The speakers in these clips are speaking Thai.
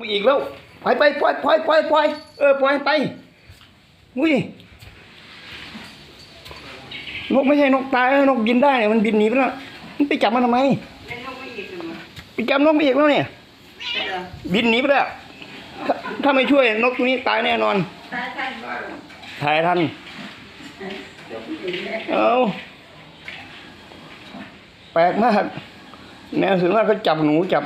มาอีกแล้วไปไปปล่อยปล่อยปล่อยปล่อยเออปล่อยไปอุ้ยนกไม่ใช่นกตายนกบินได้เนี่ยมันบินหนีไปแล้วมันไปจับมันทำไมไปจับนกไปอีกแล้วเนี่ยบินหนีไปแล้วถ้าไม่ช่วยนกตัวนี้ตายแน่นอนตายท่านว่าหรอถ่ายทันเอาแปลกมากแมวส่วนมากเขาจับหนูจับ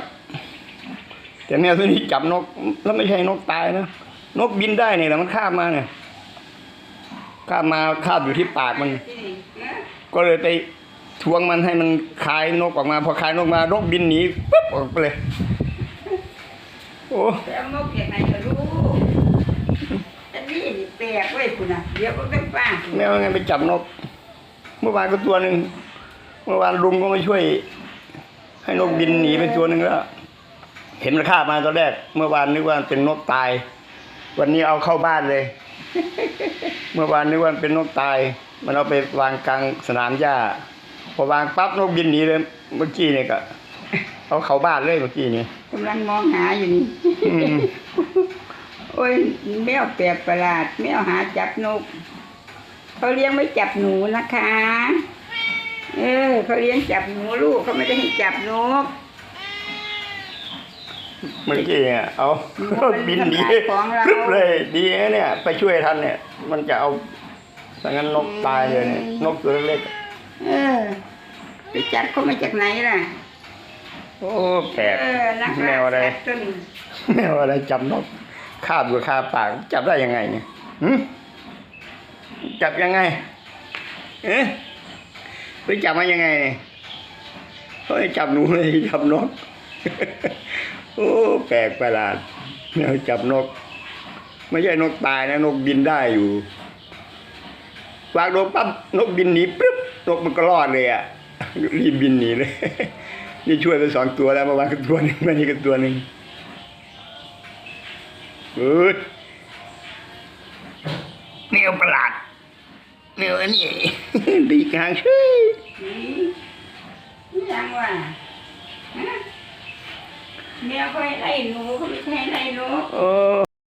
แต่แมวตัวนี้จับนก แล้วไม่ใช่นกตายนะ นกบินได้เนี่ยแต่มันข้ามมาเนี่ยข้ามมาคาบอยู่ที่ปากมันที่นี่นะก็เลยไปทวงมันให้มันคายนกออกมา พอคายนกมานกบินหนีปุ๊บออกไปเลยโอ้แต่เอานกอย่างไหนก็รู้แต่นี่นี่แปลกเว้ยคุณน่ะเดี๋ยวก็เป็นป้าแมวไงไปจับนก เมื่อวานก็ตัวหนึ่งเมื่อวานลุงก็มาช่วย ให้นกบินหนีไปตัวหนึ่งแล้ว เห็นมันคาบมาตอนแรก เมื่อวานนึกว่าเป็นนกตาย วันนี้เอาเข้าบ้านเลย เมื่อวานนึกว่าเป็นนกตาย มันเอาไปวางกลางสนามหญ้าพอวางปั๊บนกบินหนีเลยเมื่อกี้เนี่ยก็เอาเข้าบ้านเลยเมื่อกี้นี่กำลังมองหาอยู่นี่อืมโอ้ยแมวแปลกประหลาดแมวหาจับนกเขาเลี้ยงไม่จับหนูนะคะ เออเขาเลี้ยงจับหนูลูกเขาไม่ได้ให้จับนก เมื่อกี้เนี่ยเอามันเป็นบินหนีทำลายของเราปึ๊บเลยดีนะเนี่ย ไปช่วยทันเนี่ย มันจะเอาถ้างั้นนกตายเลยเนี่ยนกตัวเล็กเออไปจับเขามาจากไหนล่ะๆโอ้แปลกเออนักแมวอะไรจับต้นแมวอะไรจับนกคาบอยู่คาปาก จับได้ยังไงเนี่ยหึจับยังไง เอ๊ะไปจับมายังไงเนี่ยเฮ้ยจับหนูเลยจับนก โอ้แปลกประหลาดแมวจับนก ไม่ใช่นกตายนะ นกบินได้อยู่วางนกปั๊บนกบินหนีปึ๊บนกมันก็รอดเลยอะรีบบินหนีเลย นี่ช่วยไปสองตัวแล้วมาวางก็ตัวหนึ่งมานี่ก็ตัวหนึ่งเอ้ยแมวประหลาดแมวอันนี้ดีกลางช่วยยังว่า ฮะแมวเขาใ